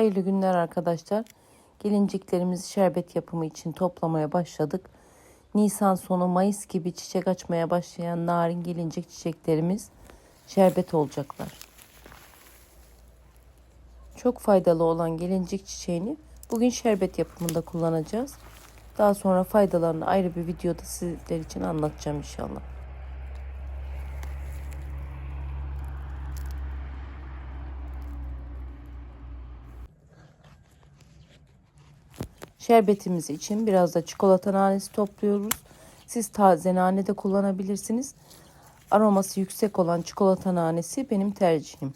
Hayırlı günler arkadaşlar. Gelinciklerimizi şerbet yapımı için toplamaya başladık. Nisan sonu Mayıs gibi çiçek açmaya başlayan narin gelincik çiçeklerimiz şerbet olacaklar. Çok faydalı olan gelincik çiçeğini bugün şerbet yapımında kullanacağız. Daha sonra faydalarını ayrı bir videoda sizler için anlatacağım inşallah. Şerbetimiz için biraz da çikolata nanesi topluyoruz. Siz taze nane de kullanabilirsiniz. Aroması yüksek olan çikolata nanesi benim tercihim.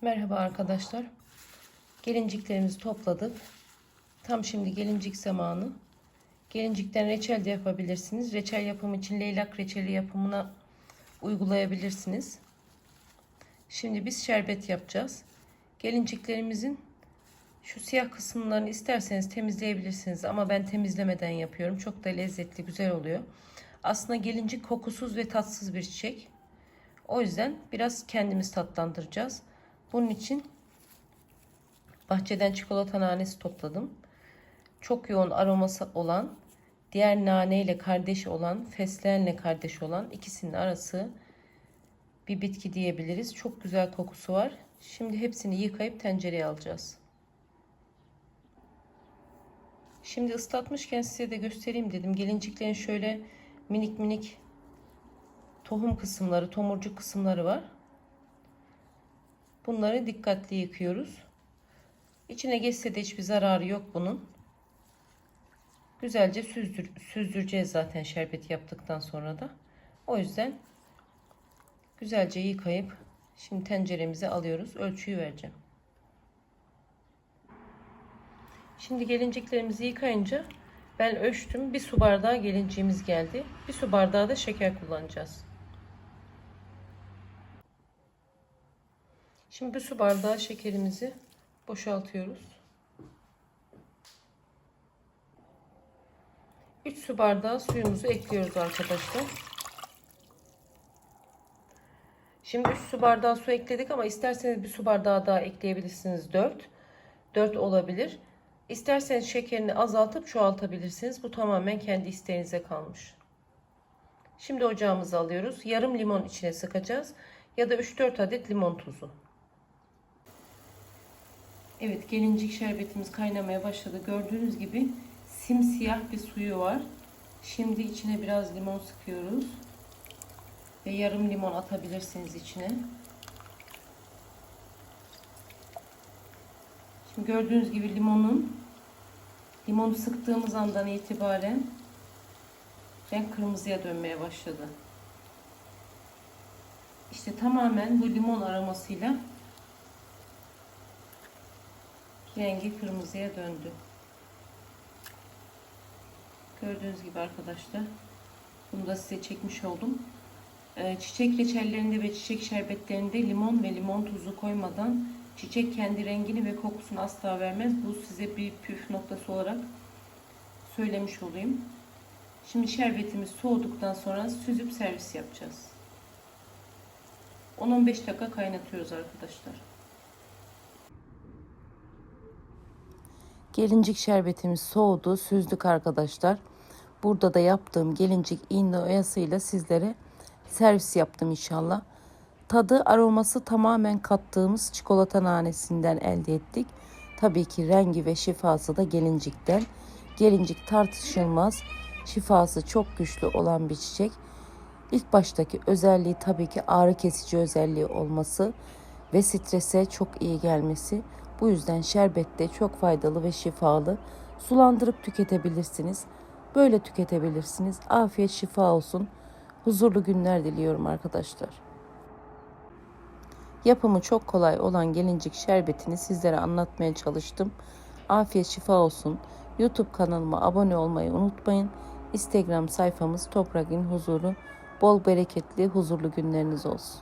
Merhaba arkadaşlar. Gelinciklerimizi topladık. Tam şimdi gelincik zamanı. Gelincikten reçel de yapabilirsiniz. Reçel yapımı için leylak reçeli yapımına uygulayabilirsiniz. Şimdi biz şerbet yapacağız. Gelinciklerimizin şu siyah kısımlarını isterseniz temizleyebilirsiniz ama ben temizlemeden yapıyorum. Çok da lezzetli, güzel oluyor. Aslında gelincik kokusuz ve tatsız bir çiçek. O yüzden biraz kendimiz tatlandıracağız. Bunun için bahçeden çikolata nanesi topladım. Çok yoğun aroması olan, diğer nane ile kardeş olan, fesleğenle kardeş olan ikisinin arası bir bitki diyebiliriz. Çok güzel kokusu var. Şimdi hepsini yıkayıp tencereye alacağız. Şimdi ıslatmışken size de göstereyim dedim. Gelinciklerin şöyle minik minik tohum kısımları, tomurcuk kısımları var. Bunları dikkatli yıkıyoruz. İçine geçse de hiçbir zararı yok bunun. Güzelce süzdür, süzdüreceğiz zaten şerbet yaptıktan sonra da. O yüzden güzelce yıkayıp şimdi tenceremize alıyoruz. Ölçüyü vereceğim. Şimdi gelinciklerimizi yıkayınca ben ölçtüm. Bir su bardağı gelinciğimiz geldi. Bir su bardağı da şeker kullanacağız. Şimdi bir su bardağı şekerimizi boşaltıyoruz. 3 su bardağı suyumuzu ekliyoruz arkadaşlar. Şimdi 3 su bardağı su ekledik ama isterseniz bir su bardağı daha ekleyebilirsiniz. 4. 4 olabilir. İsterseniz şekerini azaltıp çoğaltabilirsiniz. Bu tamamen kendi isteğinize kalmış. Şimdi ocağımızı alıyoruz. Yarım limon içine sıkacağız. Ya da 3-4 adet limon tuzu. Evet gelincik şerbetimiz kaynamaya başladı. Gördüğünüz gibi simsiyah bir suyu var. Şimdi içine biraz limon sıkıyoruz. Ve yarım limon atabilirsiniz içine. Şimdi gördüğünüz gibi limonun limonu sıktığımız andan itibaren renk kırmızıya dönmeye başladı. İşte tamamen bu limon aromasıyla rengi kırmızıya döndü. Gördüğünüz gibi arkadaşlar. Bunu da size çekmiş oldum. Ee, çiçek reçellerinde ve çiçek şerbetlerinde limon ve limon tuzu koymadan çiçek kendi rengini ve kokusunu asla vermez. Bu size bir püf noktası olarak söylemiş olayım. Şimdi şerbetimiz soğuduktan sonra süzüp servis yapacağız. 10-15 dakika kaynatıyoruz arkadaşlar. Gelincik şerbetimiz soğudu. Süzdük arkadaşlar. Burada da yaptığım gelincik iğne oyasıyla sizlere servis yaptım inşallah. Tadı aroması tamamen kattığımız çikolata nanesinden elde ettik. Tabii ki rengi ve şifası da gelincikten. Gelincik tartışılmaz. Şifası çok güçlü olan bir çiçek. İlk baştaki özelliği tabii ki ağrı kesici özelliği olması ve strese çok iyi gelmesi. Bu yüzden şerbette çok faydalı ve şifalı. Sulandırıp tüketebilirsiniz. Böyle tüketebilirsiniz. Afiyet şifa olsun. Huzurlu günler diliyorum arkadaşlar. Yapımı çok kolay olan gelincik şerbetini sizlere anlatmaya çalıştım. Afiyet şifa olsun. YouTube kanalıma abone olmayı unutmayın. Instagram sayfamız Toprak'ın huzuru. Bol bereketli, huzurlu günleriniz olsun.